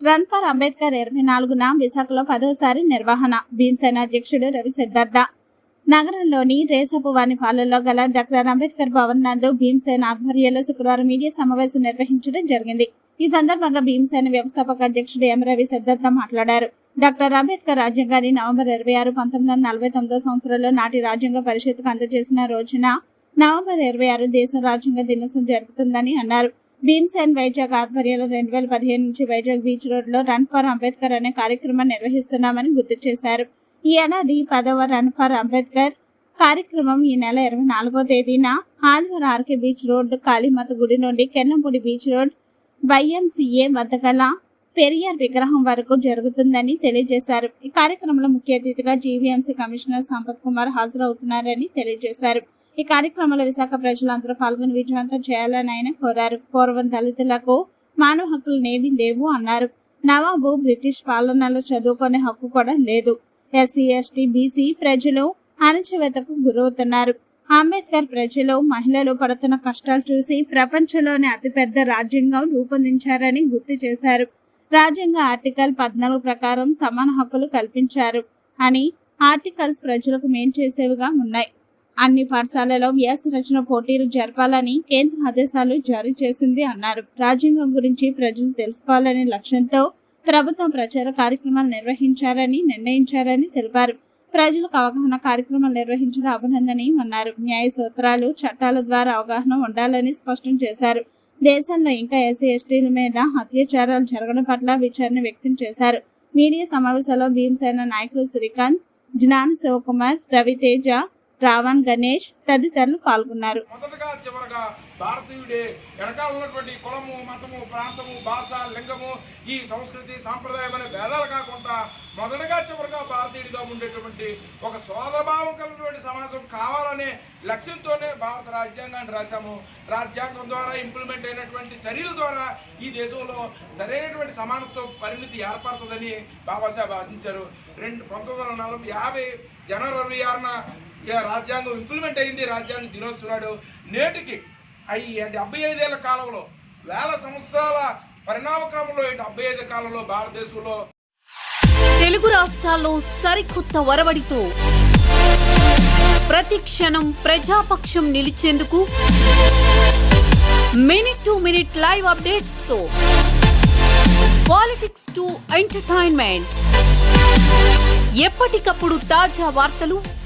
Run for Ambedkar ఇరవై నాలుగున విశాఖలో పదోసారి నిర్వహణ. భీమసేన అధ్యక్షుడు రవి సిద్ధార్థ. నగరంలోని రేసపు వాణిపాలెంలో గల డాక్టర్ అంబేద్కర్ భవన్ నందు భీమసేన ఆధ్వర్యంలో శుక్రవారం మీడియా సమావేశం నిర్వహించడం జరిగింది. ఈ సందర్భంగా భీమసేన వ్యవస్థాపక అధ్యక్షుడు ఎం రవి సిద్ధార్థ మాట్లాడారు. డాక్టర్ అంబేద్కర్ రాజ్యాంగాన్ని నవంబర్ ఇరవై ఆరు పంతొమ్మిది వందల నలభై తొమ్మిదో సంవత్సరంలో నాటి రాజ్యాంగ పరిషత్కు అందజేసిన రోజున నవంబర్ ఇరవై ఆరు దేశ రాజ్యాంగ దినోత్సవం జరుపుతుందని అన్నారు. భీమ్సేన్ వైజాగ్ ఆధ్వర్యంలో రెండు వేల పదిహేను నుంచి వైజాగ్ బీచ్ రోడ్లో రన్ ఫర్ అంబేద్కర్ అనే కార్యక్రమం నిర్వహిస్తున్నామని గుర్తు చేశారు. ఈ ఏడాది పదవ రన్ ఫర్ అంబేద్కర్ కార్యక్రమం ఈ నెల ఇరవై నాలుగో తేదీన ఆదివారం ఆర్కే బీచ్ రోడ్ కాళీమాత గుడి నుండి కెల్లంపూడి బీచ్ రోడ్ వైఎంసీఏ వద్ద గల పెరియార్ విగ్రహం వరకు జరుగుతుందని తెలియజేశారు. ఈ కార్యక్రమంలో ముఖ్య అతిథిగా జీవీఎంసీ కమిషనర్ సంపత్ కుమార్ హాజరవుతున్నారని తెలియజేశారు. ఈ కార్యక్రమంలో విశాఖ ప్రజలందరూ పాల్గొని విజయవంతం చేయాలని ఆయన కోరారు. పూర్వం దళితులకు మానవ హక్కులు నేవి లేవు అన్నారు. నవాబు బ్రిటిష్ పాలనలో చదువుకునే హక్కు కూడా లేదు. ఎస్సీ ఎస్టీ బీసీ ప్రజలు అణచివేతకు గురవుతున్నారు. అంబేద్కర్ ప్రజలు మహిళలు పడుతున్న కష్టాలు చూసి ప్రపంచంలోనే అతిపెద్ద రాజ్యాంగం రూపొందించారని గుర్తు చేశారు. రాజ్యాంగ ఆర్టికల్ పద్నాలుగు ప్రకారం సమాన హక్కులు కల్పించారు అని ఆర్టికల్స్ ప్రజలకు మేలు చేసేవిగా ఉన్నాయి. అన్ని పాఠశాలలో వ్యాస రచన పోటీలు జరపాలని కేంద్ర ఆదేశాలు జారీ చేసింది అన్నారు. రాజ్యాంగం గురించి ప్రజలు తెలుసుకోవాలనే లక్ష్యంతో ప్రభుత్వం ప్రచార కార్యక్రమాలు నిర్వహించాలని నిర్ణయించారని తెలిపారు. ప్రజలకు అవగాహన కార్యక్రమాలు నిర్వహించడం అభినందని అన్నారు. న్యాయ సూత్రాలు చట్టాల ద్వారా అవగాహన ఉండాలని స్పష్టం చేశారు. దేశంలో ఇంకా ఎస్సీ ఎస్టీల మీద అత్యాచారాలు జరగడం పట్ల విచారణ వ్యక్తం చేశారు. మీడియా సమావేశంలో భీమసేన నాయకులు శ్రీకాంత్ జ్ఞాన శివకుమార్ రవితేజ రావణ్ గణేష్ తదితరులు పాల్గొన్నారు. మొదటగా చివరగా భారతీయుడే వెనక ఉన్నటువంటి కులము మతము ప్రాంతము భాష లింగము ఈ సంస్కృతి సాంప్రదాయం అనే భేదాలు కాకుండా మొదటగా చివరగా భారతీయుడిగా ఉండేటువంటి ఒక సోదరభావం కలిగినటువంటి సమాజం కావాలనే లక్ష్యంతోనే భారత రాజ్యాంగాన్ని రాశాము. రాజ్యాంగం ద్వారా ఇంప్లిమెంట్ అయినటువంటి చర్యల ద్వారా ఈ దేశంలో సరైనటువంటి సమానత్వ పరిమితి ఏర్పడుతుందని బాబాసాహెబ్ ఆశించారు. రెండు పంతొమ్మిది వందల నలభై యాభై జనవరి ఇరవై ఆరున ఇక రాజ్యాంగం ఇంప్లిమెంట్ అయింది రాజ్యాంగ దినోత్సవం నాడు నేటికి అవి డెబ్బై ఐదేళ్ళ కాలంలో వేల సంవత్సరాల పరిణామక్రమంలో ఈ డెబ్బై ఐదు కాలంలో భారతదేశంలో? తెలుగు రాష్ట్రాల్లో సరికొత్త వరవడితో ప్రతి క్షణం ప్రజాపక్షం నిలిచేందుకు మినిట్ టు మినిట్ లైవ్ అప్డేట్స్తో పాలిటిక్స్ టు ఎంటర్టైన్మెంట్. ఎప్పటికప్పుడు తాజా వార్తలు